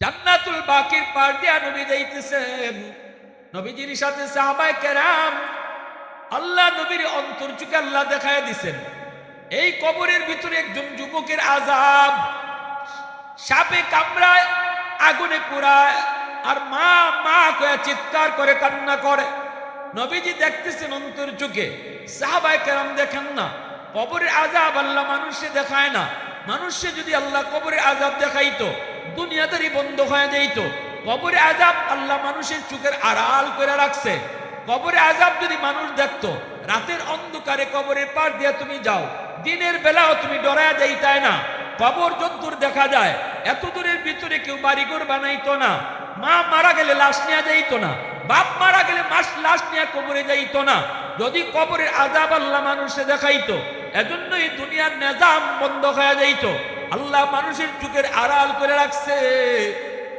জান্নাতুল বাকির পার দিয়া নবী যাইতেছেন। নবীজির সাথে সাহাবায়ে কেরাম আল্লাহ নবীর অন্তর চুকে আল্লাহ দেখায় দিছেন। এই কবরের ভিতরে একজন যুবকের আজাব সাপে কামড়ায়, আগুনে পুরায় আর মা মা কয়ে চিৎকার করে, কান্না করে। নবীজি দেখতেছেন অন্তর চোখে। সাহাবায় কেরাম দেখেন না। কবরের আজাব আল্লাহ মানুষে দেখায় না। মানুষে যদি আল্লাহ কবরের আজাব দেখাইতো দুনিয়াদারি বন্ধ হয়ে যাইত কবরে আজাব আল্লাহ মানুষের চোখের আড়াল করে রাখছে। কবরে আজাব যদি মানুষ দেখতো, রাতের অন্ধকারে কবরের পার দিয়ে তুমি যাও, দিনের বেলাও তুমি ডরায় যাইতায় না। কবর যদ্দূর দেখা যায়, এত দূরের ভিতরে কেউ বাড়িঘর বানাইতো না। মা মারা গেলে লাশ নিয়ে যাইতো না, বাপ মারা গেলে মাস লাশ নিয়ে কবরে যাইতো না। যদি কবরের আজাব আল্লাহ মানুষে দেখাইতো, এজন্যই দুনিয়ার নেজাম বন্ধ হয়ে যাইতো। আল্লাহ মানুষের যুগের আড়াল করে রাখছে।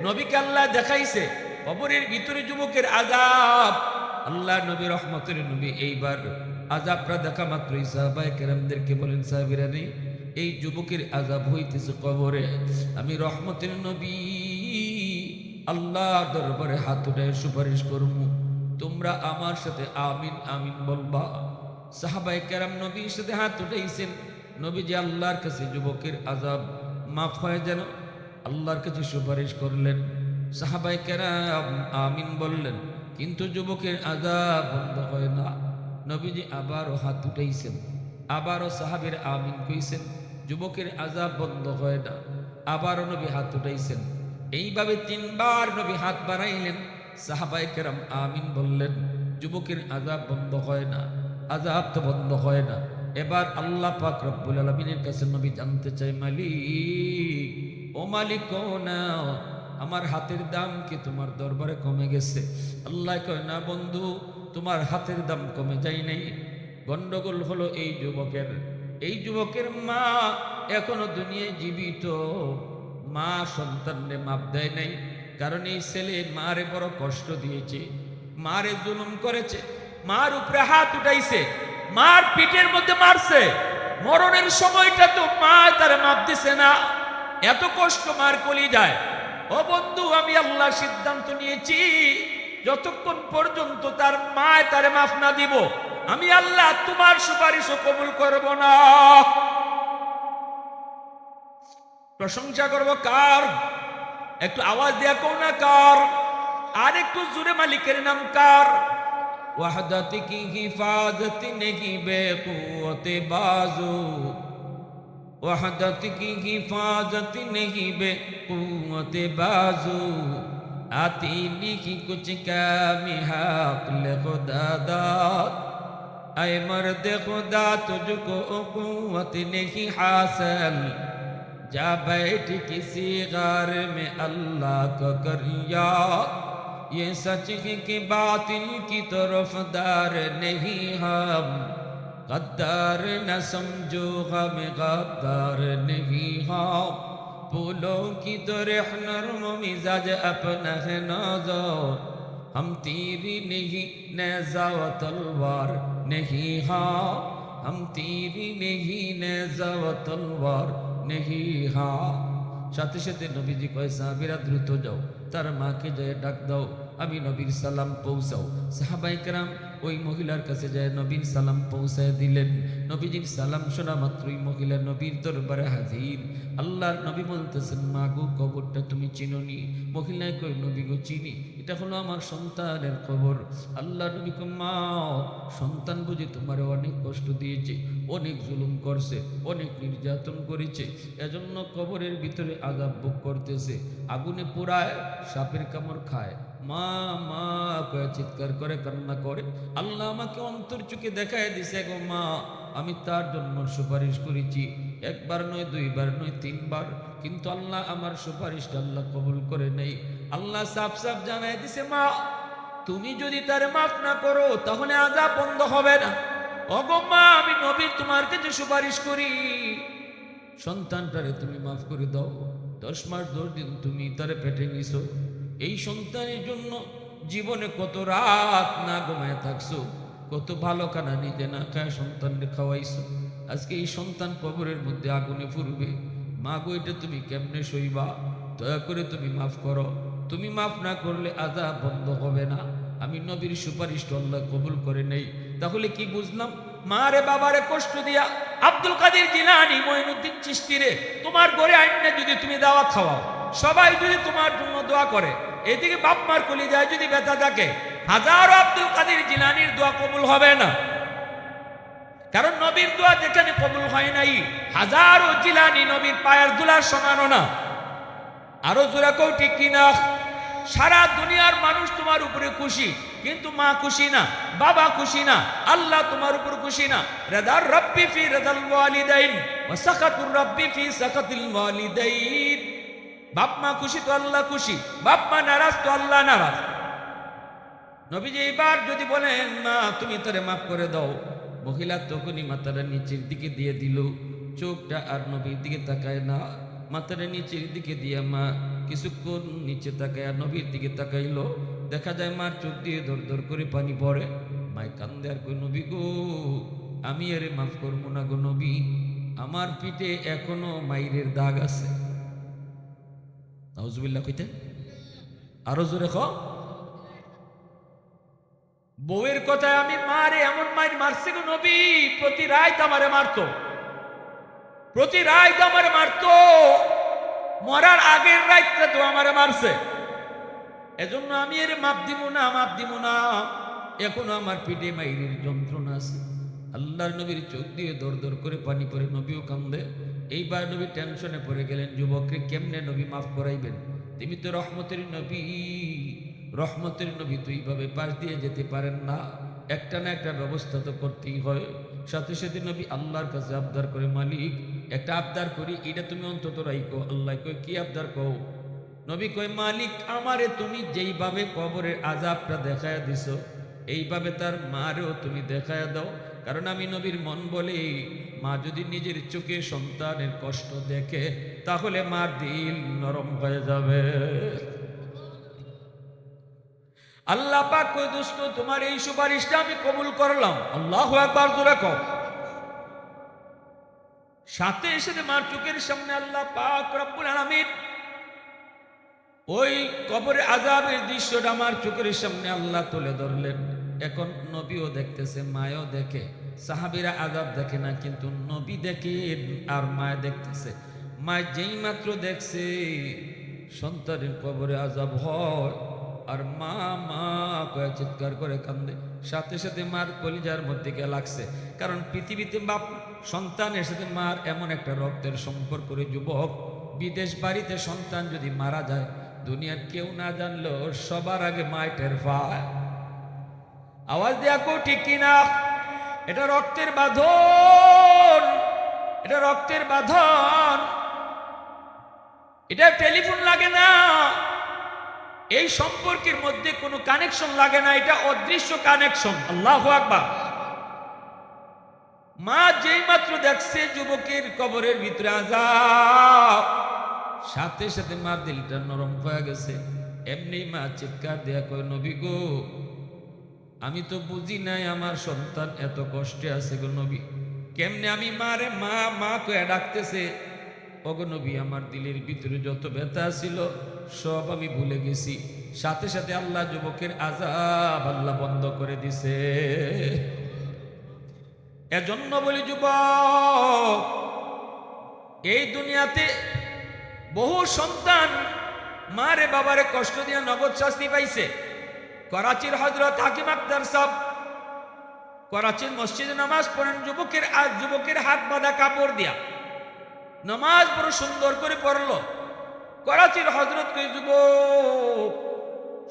নবীকে আল্লাহ দেখাইছে, কবরের ভিতরে যুবকের আজাব আল্লাহ নবী রহমতের নবী, এইবার আজাবরা দেখা মাত্র সাহাবায়ে কেরামদেরকে বলেন, সাহাবিরা নেই এই যুবকের আজাব হইতেছে কবরে। আমি রহমতের নবী আল্লাহ দরবারে হাত উঠায় সুপারিশ করব তোমরা আমার সাথে আমিন আমিন বলবা। সাহাবাই কেরাম নবীর সাথে হাত উঠাইছেন। নবী যে আল্লাহর কাছে যুবকের আজাব মাফ হয় যেন আল্লাহর কাছে সুপারিশ করলেন। সাহাবাই কেরাম আমিন বললেন, কিন্তু যুবকের আজাব বন্ধ হয় না। নবীজি আবারও হাত উঠাইছেন, আবারও সাহাবের আমিন কইছেন, যুবকের আজাব বন্ধ হয় না। আবারও নবী হাত উঠাইছেন। এইভাবে তিনবার নবী হাত বাড়াইলেন সাহাবাই কেরাম আমিন বললেন, যুবকের আজাব বন্ধ হয় না আজাব তো বন্ধ হয় না। এবার আল্লাহ পাক রব্বুল আলমিনের কাছে নবী জানতে চাই, মালিক, ও মালিক আমার হাতের দাম কি তোমার দরবারে কমে গেছে? আল্লাহ কয়, না বন্ধু, তোমার হাতের দাম কমে যায় নাই। গন্ডগোল হলো এই যুবকের। এই যুবকের মা এখনও দুনিয়ায় জীবিত। মা সন্তানরে মাপ দেয় নাই, কারণ এই ছেলে মারে বড় কষ্ট দিয়েছে, মারে জুলুম করেছে, মার উপরে হাত উঠাইছে। মার পিঠের মধ্যে মারছে। মরণের সময়টা তো মা তার মাপ দিছে না। এত কষ্ট মার কলি যায়। ও বন্ধু, আমি আল্লাহ সিদ্ধান্ত নিয়েছি, যতক্ষণ পর্যন্ত তার মায় তারে মাফ না দিব, আমি আল্লাহ তোমার সুপারিশও কবুল করব না। প্রশংসা করব কার? একটু আওয়াজ দেয়া কো না কার? আর একটু জুড়ে মালিকের নাম কার? وحدت کی حفاظت نہیں بے قوت بازو۔ وحدت کی حفاظت نہیں بے قوت بازو۔ آتی لکھی کچھ کامی حقل خدا داد۔ اے مرد خدا، تجھ کو قوت نہیں حاصل۔ جا بیٹھ کسی غار میں اللہ کا کر یاد یہ سچ کی کہ باطل کی طرف دار نہیں ہم۔ غدار نہ سمجھو، غم غدار نہیں ہم۔ پولوں کی تو رح نرم مزاج اپنا ہے نازو ہم تیری نہیں، نیزا و تلوار نہیں ہاں ہم تیری نہیں، نیزا و تلوار نہیں ہاں شاتشت نبی جی کو ایسا কয় সাহাবিরা ہو جاؤ۔ তার মাকে যায় ডাক দাও আমি নবীর সালাম পৌঁছাও সাহাবাই কেরাম ওই মহিলার কাছে যায় নবীন সালাম পৌঁছায় দিলেন। নবীজির সালাম শোনা মাত্রই মহিলা নবীর দরবারে হাজির। আল্লাহর নবী বলতেছেন, মা গো, কবরটা তুমি চিনোনি? মহিলায় কই নবী গো, চিনি। এটা হলো আমার সন্তানের খবর আল্লাহ নবী মা, সন্তান বুঝে তোমার অনেক কষ্ট দিয়েছে, অনেক জুলুম করছে, অনেক নির্যাতন করেছে, এজন্য কবরের ভিতরে আজাব ভোগ করতেছে। আগুনে পোড়ায়, সাপের কামড় খায়। মা মা করে চিৎকার করে, কান্না করে। আল্লাহ আমাকে অন্তর চোখে দেখায় দিছে, গো মা, আমি তার জন্য সুপারিশ করেছি। একবার নয়, দুইবার নয়, তিনবার। কিন্তু আল্লাহ আমার সুপারিশটা আল্লাহ কবুল করে নেই। আল্লাহ সাফ সাফ জানায় দিছে, মা, তুমি যদি তার মাফ না করো, তাহলে আজাব বন্ধ হবে না। অগো মা, আমি নবীর তোমার কাছে সুপারিশ করি। সন্তানটারে তুমি মাফ করে দাও। দশ মাস, দশ দিন তুমি তারে পেটে নিছো। এই সন্তানের জন্য জীবনে কত রাত না ঘুমায় থাকছো? কত ভালো খানা নিজে না খায় সন্তানকে খাওয়াইছো? আজকে এই সন্তান কবরের মধ্যে আগুনে ফুরবে। মা গো, এটা তুমি কেমনে সইবা? দয়া করে তুমি মাফ করো। তুমি মাফ না করলে আজাব বন্ধ হবে না। আমি নবীর সুপারিশ আল্লাহ কবুল করে নেই। তাহলে কি বুঝলাম? মারে বাবারে কষ্ট দিয়া আব্দুল কাদের জিলানি মঈনুদ্দিন চিস্তিরে তোমার ঘরে আইনে যদি তুমি দাওয়াত খাওয়াও, সবাই যদি তোমার জন্য দোয়া করে এদিকে বাপ মার কলি যায় যদি ব্যথা থাকে, হাজারো আব্দুল কাদের জিলানির দোয়া কবুল হবে না। কারণ নবীর দোয়া যেখানে কবুল হয় নাই, হাজারো জিলানি নবীর পায়ের দুলার সমানও না। আরও জোরা কেউ ঠিক কিনা সারা দুনিয়ার মানুষ তোমার উপরে খুশি, কিন্তু মা খুশি না, বাবা খুশি না, আল্লাহ তোমার উপর খুশি না। রেদার রব্বি ফি রেদাল ওয়ালিদাইন, ওয়া সাকাতুর রব্বি ফি সাকাতিল ওয়ালিদাইন। বাপ মা খুশি তো আল্লাহ খুশি, বাপ মা নারাজ তো আল্লাহ নারাজ। নবীজি এবার যদি বলেন, মা, তুমি তোরে মাফ করে দাও। মহিলা তখনই মাথাটা নিচের দিকে দিয়ে দিল। চোখটা আর নবীর দিকে তাকায় না। মাথাটা নিচের দিকে দিয়ে মা কিছুক্ষণ নিচে তাকায় আর নবীর দিকে তাকাইলো। দেখা যায় মার চোখ দিয়ে দর দর করে পানি পড়ে। মায় কান্দে আর কই নবী গো, আমি আরে মাফ করব না গো নবী। আমার পিঠে এখনও মাইরের দাগ আছে। নাউজুবিল্লাহ কইতে? আরও জোরে খ বউয়ের কথায় আমি মারে, এমন মায়ের মারছি গো নবী, প্রতি রাত আমারে মারতো। প্রতি রাত আমারে মারতো। মরার আগের রাতটা তো আমারে মারছে। এজন্য আমি এর মাপ দিব না, মাপ দিব না। এখনও আমার পিঠে মাইরের যন্ত্রণা আছে। আল্লাহর নবীর চোখ দিয়ে দর দর করে পানি পরে নবীও কান্দে। এইবার নবী টেনশনে পড়ে গেলেন, যুবককে কেমনে নবী মাফ করাইবেন? তিনি তো রহমতের নবী। রহমতের নবী তো এইভাবে পাশ দিয়ে যেতে পারেন না। একটা না একটা ব্যবস্থা তো করতেই হয়। সাথে সাথে নবী আল্লাহর কাছে আবদার করে, মালিক, একটা আবদার করি, এটা তুমি অন্তত রাইকো আল্লাহ কই কি আবদার কও? নবী কয়, মালিক, আমারে তুমি যেইভাবে কবরের আজাবটা দেখায় দিছো, এইভাবে তার মারেও তুমি দেখায় দাও। কারণ আমি নবীর মন বলে মা যদি নিজের চোখে সন্তানের কষ্ট দেখে, তাহলে মার দিল নরম হয়ে যাবে। আল্লাহ পাক কই দোস্ত, তোমার এই সুপারিশটা আমি কবুল করলাম। আল্লাহ একবার জোরে কও। সাথে এসে মার চোখের সামনে আল্লাহ পাক রব্বুল আলামিন ওই কবরে আজাবের দৃশ্যটা আমার চোখের সামনে আল্লাহ তুলে ধরলেন। এখন নবীও দেখতেছে, মায়ও দেখে। সাহাবিরা আজাব দেখে না, কিন্তু নবী দেখে আর মায় দেখতেছে। মায় যেই মাত্র দেখছে, সন্তানের কবরে আজাব হয়। আর মা মা কয়ে চিৎকার করে কান্দে। সাথে সাথে মার কলিজার মধ্যে গিয়ে লাগছে। কারণ পৃথিবীতে বাপ, সন্তানের সাথে মার এমন একটা রক্তের সম্পর্ক করে যুবক। বিদেশ বাড়িতে সন্তান যদি মারা যায়, দুনিয়ার কেউ না জানলো সবার আগে মায় টের পায়। আওয়াজ দেয়া কো ঠিক কিনা? এটা রক্তের বাঁধন। এটা রক্তের বাঁধন। এটা টেলিফোন লাগে না। এই সম্পর্কের মধ্যে কোনো কানেকশন লাগে না। এটা অদৃশ্য কানেকশন আল্লাহ আকবার। মা যেই মাত্র দেখছে যুবকের কবরের ভিতরে আজাব সাথে সাথে মা দিলটা নরম হয়ে গেছে। এমনি মা চিৎকার দেয়া কয়, নবী গো আমি তো বুঝি নাই আমার সন্তান এত কষ্টে আছে গো নবী। কেমনে আমি মারে মা মা কয়ে ডাকতেছে, ওগো নবী, আমার দিলের ভিতরে যত ব্যথা ছিল, সব আমি ভুলে গেছি। সাথে সাথে আল্লাহ যুবকের আজাব আল্লাহ বন্ধ করে দিছে। এজন্য বলি যুবক, এই দুনিয়াতে বহু সন্তান মারে বাবারে কষ্ট দিয়ে নগদ শাস্তি পাইছে। করাচির হজরত হাকিম আক্তার সব করাচির মসজিদে নামাজ পড়েন, যুবকের আজ যুবকের হাত বাঁধা কাপড় দিয়া। নামাজ বড় সুন্দর করে পড়ল। করাচির হজরত কে যুবক,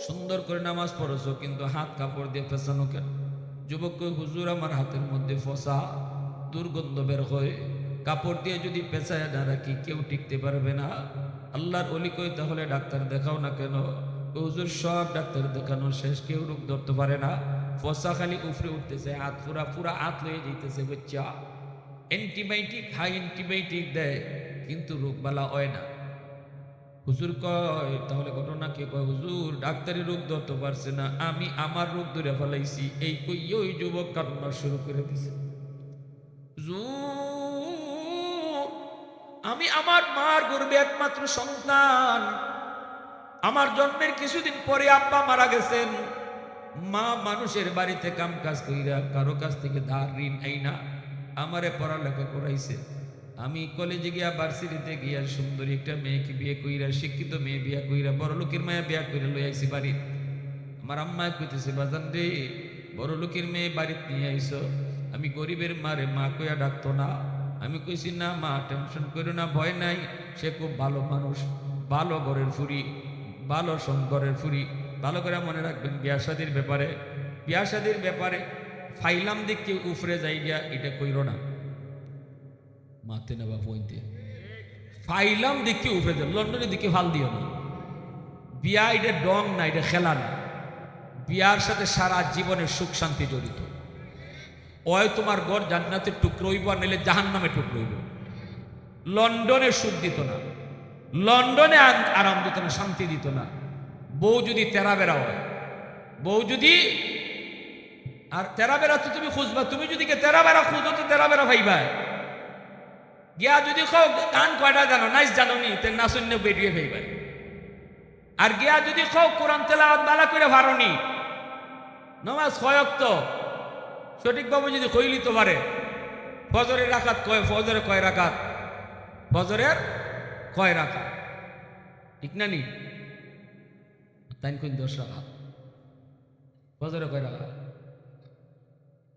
সুন্দর করে নামাজ পড়েছো, কিন্তু হাত কাপড় দিয়ে ফেসানো কেন? যুবক কই হুজুর আমার হাতের মধ্যে ফসা, দুর্গন্ধ বের হয় কাপড় দিয়ে যদি পেঁচায় না রাখি, কেউ টিকতে পারবে না? আল্লাহর অলি কই তাহলে ডাক্তার দেখাও না কেন? হুজুর সব ডাক্তার দেখানো শেষ, কেউ রোগ ধরতে পারে না। ফসা খালি উফরে উঠতেছে, হাত পুরা পুরা হাত লয়ে যেতেছে বাচ্চা। অ্যান্টিবায়োটিক হাই অ্যান্টিবায়োটিক দেয়, কিন্তু রোগবালা হয় না। হুজুর কয়, তাহলে ঘটনা কে? কয়, হুজুর, ডাক্তারি রোগ ধরতে পারছে না। আমি আমার রোগ ধরে ফেলাইছি। এই কই ওই যুবক কান্না শুরু করে দিছে। আমি আমার মার গর্বে একমাত্র সন্তান। আমার জন্মের কিছুদিন পরে আব্বা মারা গেছেন। মা মানুষের বাড়িতে কাম কাজ কইরা কারও কাছ থেকে ধার ঋণ আইনা আমারে পড়ালেখা করাইছে। আমি কলেজে গিয়া ভার্সিটিতে গিয়া সুন্দরী একটা মেয়েকে বিয়ে কইরা, শিক্ষিত মেয়ে বিয়া কইরা, বড় লোকের মায়া বিয়া কইরা লই আইছি বাড়ি আমার আম্মায় কইতেছে, বাজান রে, বড় লোকের মেয়ে বাড়িতে নিয়ে আইছো। আমি গরিবের মারে মা কইয়া ডাকতো না। আমি কইছি, না মা, টেনশন করো না, ভয় নাই। সে খুব ভালো মানুষ, ভালো ঘরের ফুরি ভালো শঙ্করের ফুরি। ভালো করে মনে রাখবেন বিয়া শাদির ব্যাপারে বিয়া শাদির ব্যাপারে ফাইলাম দিক কেউ উফরে যাই গিয়া এটা কইরো না। মাতে নেবা পইতে ফাইলাম দিক কেউ উফরে যাও লন্ডনের দিকে ভালো দিও না। বিয়া এটা ডং না, এটা খেলা না। বিয়ার সাথে সারা জীবনের সুখ শান্তি জড়িত। ওই তোমার গড় জান্নাতের টুকরো হইব আর নিলে জাহান নামে টুকরো হইব। লন্ডনে সুখ দিত না। লন্ডনে আরাম দিত না, শান্তি দিত না। বউ যদি তেরা বেড়া হয়, বউ যদি আর তেরা বেড়া তো তুমি খুঁজবা, তুমি যদি কে তেরা বেড়া খুঁজো তো তেরা বেড়া ভাইবা। গিয়া যদি খাও গান কয়টা জানো, নাইস জানো নি? তে নাচন্য বেরিয়ে ভাইবা। আর গিয়া যদি খাও কোরআন তেলাওয়াত বালা করে ভারনি নমাজ কয়ক কয়ক্ত সঠিকভাবে যদি কইলি তো পারে ফজরের রাখাত কয়, ফজরে কয় রাখাত ফজরের কয় রাখাত ঠিক না নি? তাই কোন দোষ রাখা। ফজরে কয় রাখা?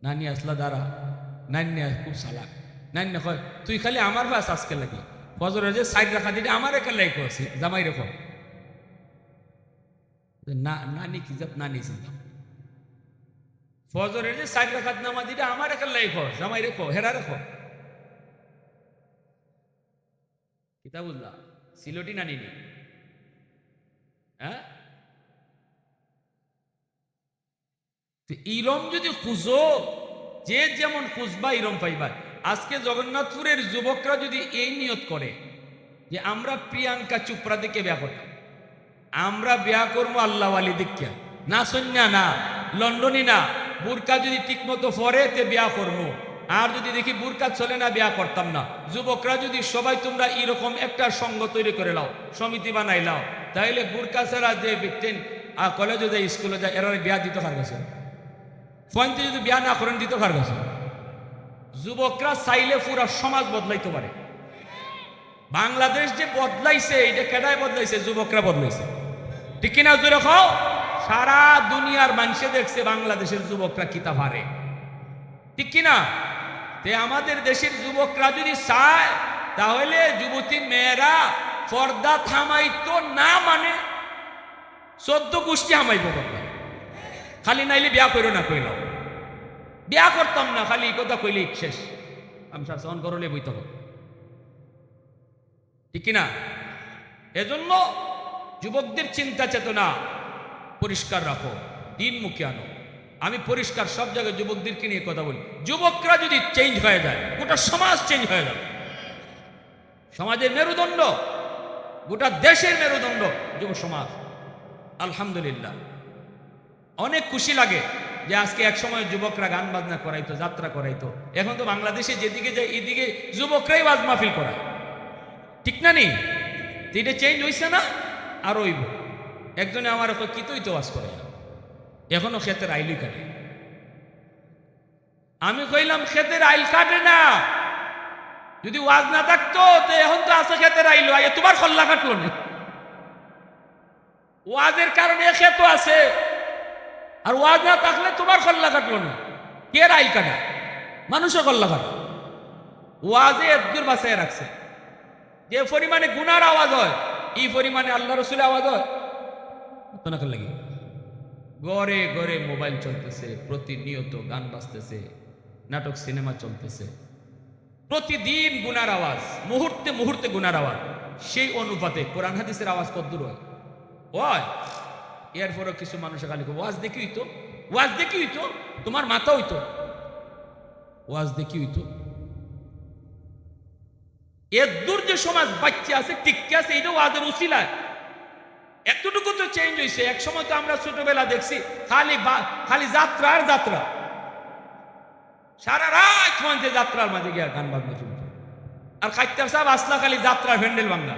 নানি আসলা দ্বারা নানি খুব সালাক। নানি কয়, তুই খালি আমার ভাস আজকে লাগি। ফজরে যে সাইড রাখা দিলে, আমার একা লাই করছি জামাই রেখো না, নানি কি যাব নানি চিন্তা ফজরের যে সাইড রাখাত নামাজ এটা আমার একার লাইফ জামাই রেখো হেরা রেখো কিতা বুঝলা সিলোটি নানি। নি হ্যাঁ? তো ইরম যদি খুঁজো, যে যেমন খুঁজবা, ইরম পাইবা। আজকে জগন্নাথপুরের যুবকরা যদি এই নিয়ত করে, যে আমরা প্রিয়াঙ্কা চোপড়া দিকে বিয়া করতাম, আমরা বিয়া করব আল্লাহ আলী দীক্ষা না সন্যা না, লন্ডনী না, বুরকা যদি ঠিক মতো পরে, তে বিয়া করব। আর যদি দেখি বুরকা চলে না, বিয়া করতাম না। যুবকরা যদি সবাই তোমরা এরকম একটা সঙ্গ তৈরি করে লাও, সমিতি বানাই লাও, তাইলে বুরকা ছাড়া যে ব্যক্তিন কলেজে যায় স্কুলে যায় এরা বিয়া দিতে পার গেছে ফোনতে যদি বিয়া না করেন, দিতে পার গেছে যুবকরা চাইলে পুরা সমাজ বদলাইতে পারে। বাংলাদেশ যে বদলাইছে এটা কেডায় বদলাইছে? যুবকরা বদলাইছে। ঠিক কিনা জোরে খাও সারা দুনিয়ার মানুষে দেখছে বাংলাদেশের যুবকরা কিতা পারে। ঠিক কিনা? তে আমাদের দেশের যুবকরা যদি চায়, তাহলে যুবতী মেয়েরা পর্দা থামাইতো না মানে চোদ্দ গোষ্ঠী হামাইব পর্দা খালি নাইলে বিয়া করো না কইলাম। বিয়া করতাম না, খালি কথা কইলে শেষ। আমি শাসন করলে বইতে হবে। ঠিক কিনা? এজন্য যুবকদের চিন্তা চেতনা পরিষ্কার রাখো, দিনমুখী আনো। আমি পরিষ্কার সব জায়গায় যুবকদেরকে নিয়ে কথা বলি। যুবকরা যদি চেঞ্জ হয়ে যায়, গোটা সমাজ চেঞ্জ হয়ে যাবে। সমাজের মেরুদণ্ড, গোটা দেশের মেরুদণ্ড, যুব সমাজ। আলহামদুলিল্লাহ। অনেক খুশি লাগে যে আজকে এক সময় যুবকরা গান বাজনা করাইতো, যাত্রা করাইতো। এখন তো বাংলাদেশে যেদিকে যায়, এদিকে যুবকরাই বাজ মাহফিল করায়। ঠিক না নেই? এটা চেঞ্জ হইছে না? আর হইব। একজনে আমার ওকে কিতই তো ওয়াজ করে? এখনও ক্ষেতের আইলই কাটে। আমি কইলাম, ক্ষেতের আইল কাটে না। যদি ওয়াজ না থাকতো, তো এখন তো আছে ক্ষেতের আইল। আগে তোমার খল্লা কাটলো না? ওয়াজের কারণে ক্ষেত আছে। আর ওয়াজ না থাকলে তোমার খল্লা কাটলো না। কে আইল কাটে? মানুষের খল্লা কাটে। ওয়াজে একদূর বাসায় রাখছে। যে পরিমাণে গুনার আওয়াজ হয়, এই পরিমাণে আল্লাহ রসুলের আওয়াজ হয় লাগে। গড়ে গড়ে মোবাইল চলতেছে, প্রতিনিয়ত গান বাজতেছে, নাটক, সিনেমা চলতেছে। প্রতিদিন গুনার আওয়াজ, মুহূর্তে মুহূর্তে গুনার আওয়াজ। সেই অনুপাতে কোরআন হাদিসের আওয়াজ কদ্দূর হয়? ওয় এরপরও কিছু মানুষের খালি ওয়াজ দেখি হইতো, ওয়াজ দেখি হইতো, তোমার মাথা হইতো। ওয়াজ দেখি হইতো। এর দূর যে সমাজ বাচ্চা আছে টিকে আছে এটা ওয়াজের উচিলায় এতটুকু তো চেঞ্জ হয়েছে এক সময় তো আমরা ছোটবেলা দেখছি, খালি খালি যাত্রা আর যাত্রা। সারা রাত মঞ্চে যাত্রার মাঝে গিয়া গান বাজনা চলছে আর খাইতার সাহেব আসলা খালি যাত্রা ভ্যান্ডেল বাংলা।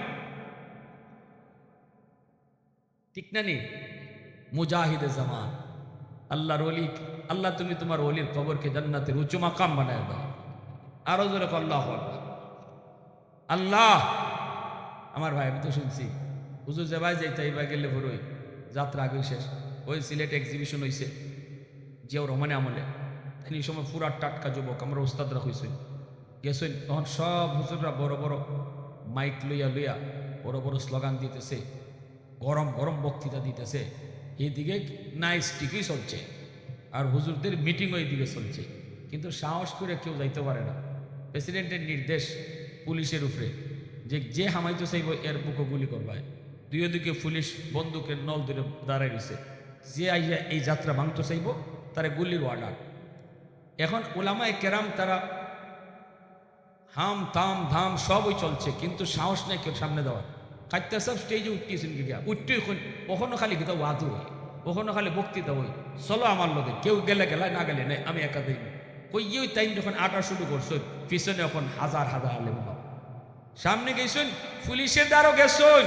ঠিক না নি? মুজাহিদে জামান আল্লাহর অলি আল্লাহ তুমি তোমার অলির কবরকে জান্নাতের উঁচু মাকাম বানায় দাও। আরও জোরে আল্লাহ আল্লাহ! আমার ভাই, আমি তো শুনছি। হুজুর যে ভাই যাইতে এবার গেলে বড়ই যাত্রা আগে শেষ। ওই সিলেট এক্সিবিশন হয়েছে জিয়াও রহমানে আমলে। এই সময় পুরা টাটকা যুবক, আমরা ওস্তাদরা হয়েছে গেছেন, তখন সব হুজুররা বড় বড় মাইক লইয়া লইয়া বড় বড় স্লোগান দিতেছে, গরম গরম বক্তৃতা দিতেছে। এদিকে নাইস ঠিকই চলছে, আর হুজুরদের মিটিং ওই দিকে চলছে। কিন্তু সাহস করে কেউ যাইতে পারে না। প্রেসিডেন্টের নির্দেশ পুলিশের উপরে, যে যে হামাইতে চাইব এর বুকে গুলি করবায়। দুই দিকে পুলিশ বন্দুকের নল ধরে দাঁড়ায় রয়েছে যে আইয়া এই যাত্রা ভাঙতে চাইব, তারা গুলির অর্ডার এখন ওলামায় কেরাম তারা হাম, তাম, ধাম সবই চলছে, কিন্তু সাহস নেই কেউ সামনে দেওয়ার। খাদ্য সব স্টেজে উঠতেছেন গিয়া? উঠতে কখনো খালি গীতা ওয়াজু হয় কখনো খালি বক্তৃতা হই চলো আমার লোকে কেউ গেলে গেলে না গেলে নেই, আমি একা দিই কই ওই টাইম যখন আটা শুরু করছ পিছনে এখন হাজার হাজার আলেম। সামনে গেছেন, পুলিশের দ্বারও গেছেন।